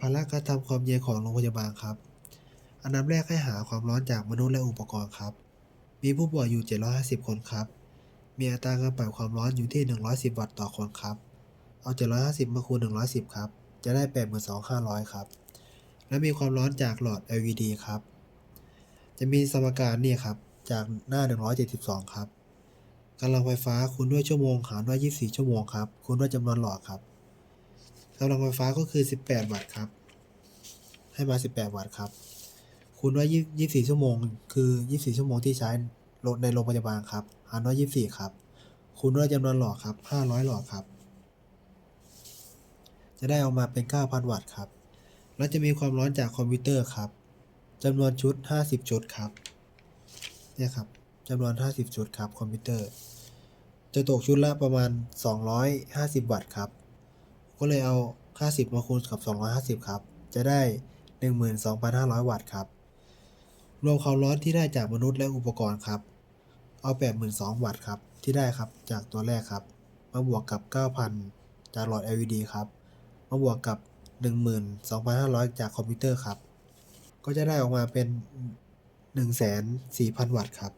ภาระการทำความเย็นของโรงพยาบาลครับ อันดับแรกให้หาความร้อนจากมนุษย์และอุปกรณ์ครับ มีผู้ป่วยอยู่ 750 คนครับ มีอัตราการปล่อยความร้อนอยู่ที่ 110 วัตต์ต่อคนครับ เอา 750 มาคูณ 110 ครับ จะได้ 82,500 ครับ และมีความร้อนจากหลอด LED ครับ จะมีสมการนี่ครับ จากหน้า 172 ครับกำลังไฟฟ้าคูณด้วยชั่วโมงหารด้วย 24 ชั่วโมงครับ คูณด้วยจำนวนหลอดครับ กำลังไฟฟ้าก็คือ 18 วัตต์ครับ ให้มา 18 วัตต์ครับ คูณด้วย24 ชั่วโมง คือ 24 ชั่วโมงที่ใช้รถในโรงพยาบาลครับหารด้วย24 ครับ คูณด้วยจำนวนหลอดครับ 500 หลอดครับ จะได้ออกมาเป็น 9,000 วัตต์ครับ และจะมีความร้อนจากคอมพิวเตอร์ครับจำนวนชุด 50 ชุดครับ เนี่ยครับจำนวน 50 ชุดครับคอมพิวเตอร์ จะตกชุดละประมาณ 250 วัตต์ครับ ก็เลยเอา 50 มาคูณกับ 250 ครับ จะได้ 12,500 วัตต์ครับ รวมความร้อนที่ได้จากมนุษย์และอุปกรณ์ครับ เอา 82,000 วัตต์ครับ ที่ได้ครับ จากตัวแรกครับ มาบวกกับ 9,000 จากหลอด LED ครับ มาบวกกับ 12,500 จากคอมพิวเตอร์ครับ ก็จะได้ออกมาเป็น104,000 วัตต์ครับ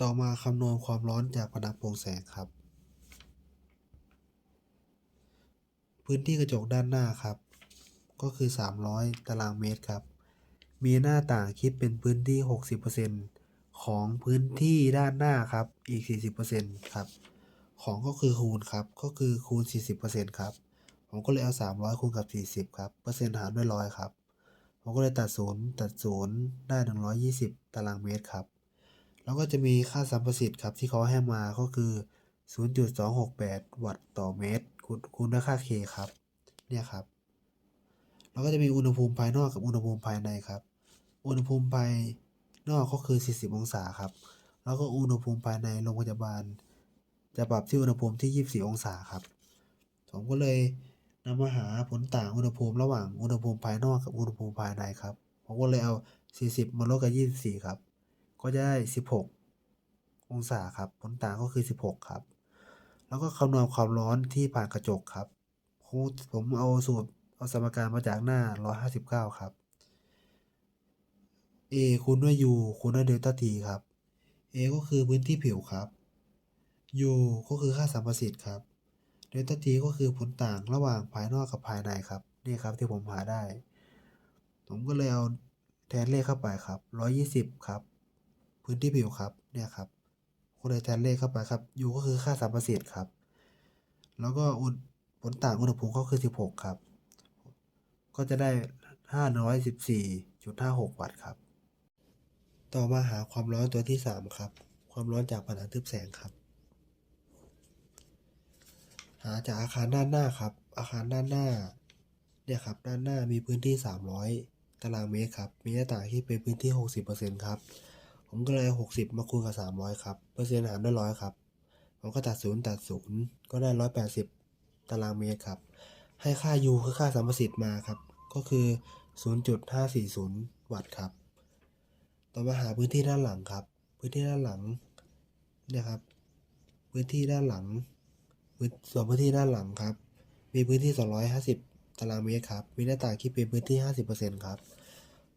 ต่อมาคำนวณความร้อนจากผนังโปร่งแสงครับ พื้นที่กระจกด้านหน้าครับ ก็คือ 300 ตารางเมตรครับ มีหน้าต่างคิดเป็นพื้นที่ 60%ของพื้นที่ด้านหน้าครับ อีก 40%ครับ ของก็คือคูณครับ ก็คือคูณ 40%ครับ ผมก็เลยเอา 300คูณกับ 40 ครับ เปอร์เซ็นต์หารด้วยร้อยครับ ผมก็เลยตัดศูนย์ตัดศูนย์ได้ 120 ตารางเมตรครับ แล้วก็จะมีค่าสัมประสิทธิ์ครับที่เขาให้มาก็คือ 0.268 วัตต์ต่อเมตร คูณคูณด้วยค่า K ครับ เนี่ยครับ แล้วก็จะมีอุณหภูมิภายนอกกับอุณหภูมิภายในครับ อุณหภูมิภายนอกก็คือ 40 องศาครับ แล้วก็อุณหภูมิภายในโรงพยาบาล จะปรับที่อุณหภูมิที่ 24 องศาครับ ผมก็เลยนำมาหาผลต่างอุณหภูมิระหว่างอุณหภูมิภายนอกกับอุณหภูมิภายในครับ ผมก็เลยเอา 40 มาลบกับ 24 ครับ ก็จะได้ 16 องศาครับผลต่างก็คือ 16 ครับ แล้วก็คำนวณความร้อนที่ผ่านกระจกครับผมผมเอาสูตรเอาสมการมาจากหน้า 159 ครับ A คูณด้วย U คูณด้วยเดลต้า T ครับ A ก็คือพื้นที่ผิวครับ U ก็คือค่าสัมประสิทธิ์ครับเดลต้า T ก็คือผลต่างระหว่างภายนอกกับภายในครับ นี่ครับที่ผมหาได้ ผมก็เลยเอาแทนเลขเข้าไปครับ 120 ครับ พื้นที่ผิวครับเนี่ยครับก็เลยแทนเลขเข้าไปครับ U ก็คือค่าสัมประสิทธิ์ครับ แล้วก็อุณผลต่างอุณหภูมิก็คือ 16 ครับ ก็จะได้ 514.56 วัตต์ครับ ต่อมาหาความร้อนตัวที่ 3 ครับ ความร้อนจากผนังทึบแสงครับ หาจากอาคารด้านหน้าครับ อาคารด้านหน้าเนี่ยครับด้านหน้ามีพื้นที่ 300 ตารางเมตรครับ มีหน้าต่างที่เป็นพื้นที่ 60%ครับ ผมก็เลยเอา60มาคูณกับ300ครับ เปอร์เซ็นต์หารด้วยร้อยครับ ผมก็ตัดศูนย์ตัดศูนย์ก็ได้180ตารางเมตรครับ ให้ค่า U คือค่าสัมประสิทธิ์มาครับ ก็คือ 0.540 วัตต์ครับ ต่อมาหาพื้นที่ด้านหลังครับ พื้นที่ด้านหลังเนี่ยครับ พื้นที่ด้านหลัง ส่วนพื้นที่ด้านหลังครับ มีพื้นที่ 250 ตารางเมตรครับ มีหน้าต่างคิดเป็นพื้นที่ 50%ครับ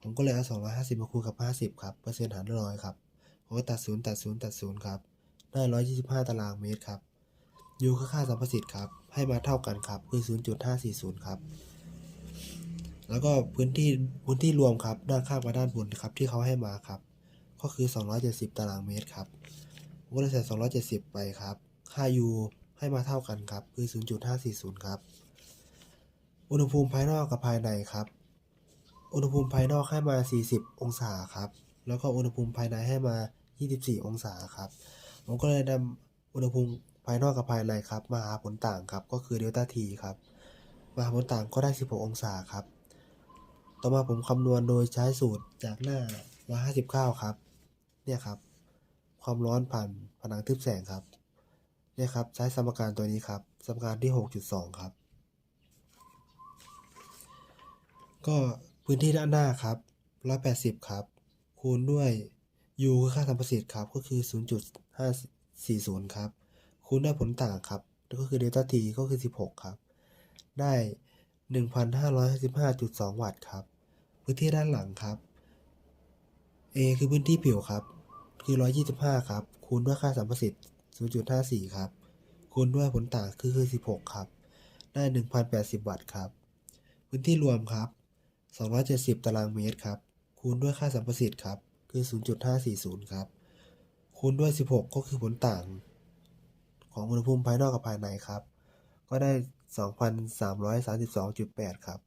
ผมก็เลยเอา250มาคูณกับ 50 ครับ เปอร์เซ็นต์หารด้วยร้อยครับ ผมก็ตัดศูนย์ตัดศูนย์ตัดศูนย์ครับ ได้ 125 ตารางเมตรครับ U คือค่าสัมประสิทธิ์ครับ ให้มาเท่ากันครับ คือ 0.540 ครับ แล้วก็พื้นที่พื้นที่รวมครับ ด้านข้างกับด้านบนครับ ที่เขาให้มาครับ ก็คือ 270 ตารางเมตรครับ ผมก็เลยใส่270 ไปครับ ค่า U ให้มาเท่ากันครับ คือ 0.540 ครับ อุณหภูมิภายนอกกับภายในครับ อุณหภูมิภายนอกให้มา 40 องศาครับ แล้วก็อุณหภูมิภายในให้มา 24 องศาครับ ผมก็เลยนำอุณหภูมิภายนอกกับภายในครับ มาหาผลต่างครับ ก็คือเดลต้า T ครับ มาหาผลต่างก็ได้ 16 องศาครับ ต่อมาผมคำนวณโดยใช้สูตรจากหน้า 159 ครับ เนี่ยครับ ความร้อนผ่านผนังทึบแสงครับ เนี่ยครับ ใช้สมการตัวนี้ครับ สมการที่ 6.2 ครับ ก็ พื้นที่ด้านหน้าครับ180ครับ คูณด้วย U คือค่าสัมประสิทธิ์ครับ ก็คือ0.540ครับ คูณด้วยผลต่างครับ ก็คือเดลต้า T ก็คือ16ครับ ได้1,555.2วัตต์ครับ พื้นที่ด้านหลังครับ A คือพื้นที่ผิวครับ คือ125ครับ คูณด้วยค่าสัมประสิทธิ์0.54ครับ คูณด้วยผลต่างคือคือ16ครับ ได้1,080วัตต์ครับ พื้นที่รวมครับ 270 ตารางเมตรครับ คูณด้วยค่าสัมประสิทธิ์ครับ คือ 0.540 ครับ คูณด้วย 16 ก็คือผลต่าง ของอุณหภูมิภายนอกกับภายในครับ ก็ได้ 2,332.8 ครับ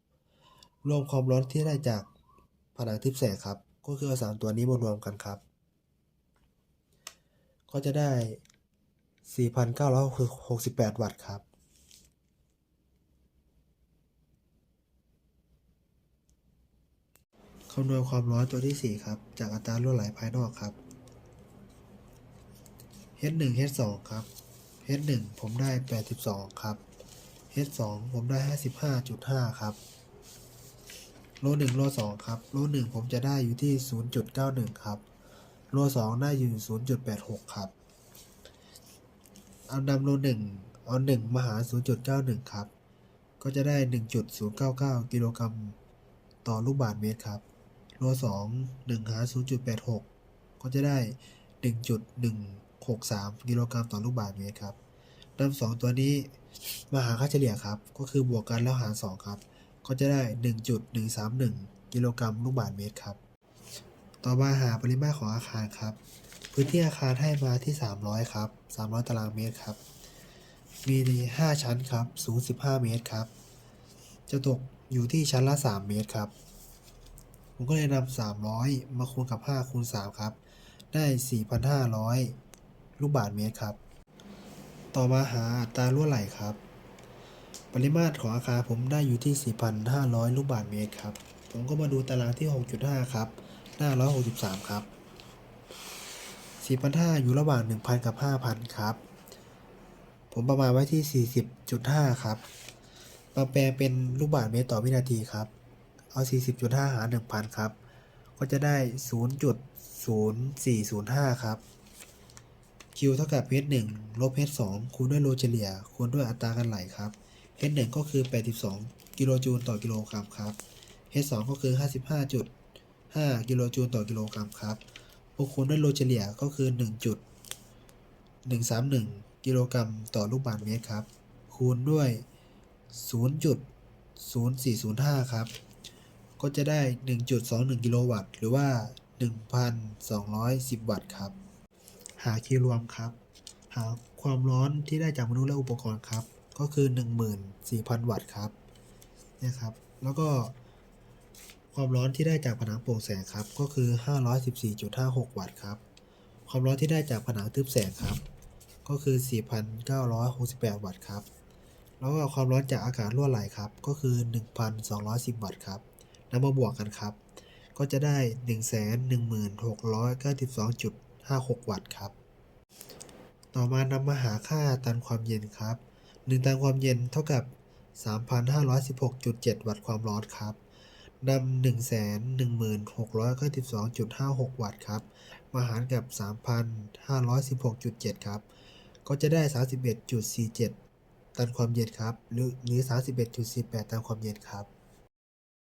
รวมความร้อนที่ได้จากผนังทึบแสงครับ ก็คือเอาสามตัวนี้มารวมกันครับ ก็จะได้ 4,968 วัตต์ครับ คำนวณความร้อนตัวที่ 4 ครับ จากอัตรารั่วไหลภายนอกครับ H1 H2 ครับ H1 ผมได้ 82 ครับ H2 ผมได้ 55.5 ครับ โล1โล2ครับ โล1ผมจะได้อยู่ที่ 0.91 ครับ โล2ได้อยู่ 0.86 ครับ เอานำโล1เอา1มาหาร0.91 ครับ ก็จะได้ 1.099 กิโลกรัมต่อลูกบาศก์เมตรครับ โล2 1หาร0.86ก็จะได้1.163กิโลกรัมต่อลูกบาศก์เมตรครับนำสองตัวนี้มาหาค่าเฉลี่ยครับ ก็คือบวกกันแล้วหาร2ครับ ก็จะได้1.131กิโลกรัมลูกบาศก์เมตรครับ ต่อมาหาปริมาตรของอาคารครับ พื้นที่อาคารให้มาที่300ครับ300ตารางเมตรครับ มี5ชั้นครับ สูง15เมตรครับ จะตกอยู่ที่ชั้นละ3เมตรครับ ผมก็เลยนำ300มาคูณกับ5คูณ3ครับ ได้4,500ลูกบาศก์เมตรครับ ต่อมาหาอัตรารั่วไหลครับ ปริมาตรของอาคารผมได้อยู่ที่4,500ลูกบาศก์เมตรครับ ผมก็มาดูตารางที่6.5ครับ หน้า163ครับ4,500อยู่ระหว่าง1,000กับ5,000ครับ ผมประมาณไว้ที่40.5ครับ มาแปลเป็นลูกบาศก์เมตรต่อวินาทีครับ เอา 40.5 หาร 1,000 ครับ ก็จะได้ 0.0405 ครับ Q เท่ากับ H1 ลบ H2 คูณด้วยโลเฉลี่ยคูณด้วยอัตราการไหลครับ H1 ก็คือ 82 กิโลจูลต่อกิโลกรัมครับ H2 ก็คือ 55.5 กิโลจูลต่อกิโลกรัมครับบวกคูณด้วยโลเฉลี่ยก็คือ 1.131 กิโลกรัมต่อลูกบาศก์เมตรครับ คูณด้วย 0.0405 ครับ ก็จะได้ 1.21 กิโลวัตต์ หรือว่า 1,210 วัตต์ครับ หาคีรวมครับ หาความร้อนที่ได้จากมนุษย์และอุปกรณ์ครับ ก็คือ 14,000 วัตต์ครับเนี่ยครับ แล้วก็ความร้อนที่ได้จากผนังโปร่งแสงครับ ก็คือ 514.56 วัตต์ครับ ความร้อนที่ได้จากผนังทึบแสงครับ ก็คือ 4,968 วัตต์ครับ แล้วก็ความร้อนจากอากาศรั่วไหลครับ ก็คือ 1,210 วัตต์ครับ นำมาบวกกันครับ ก็จะได้ 116,92.56 วัตต์ครับ ต่อมานำมาหาค่าตันความเย็นครับ 1 ตันความเย็นเท่ากับ 3,516.7 วัตต์ความร้อนครับนำ116,92.56 วัตต์ครับ มาหารกับ 3,516.7 ครับ ก็จะได้ 31.47 ตันความเย็นครับ หรือหรือ 31.48 ตันความเย็นครับ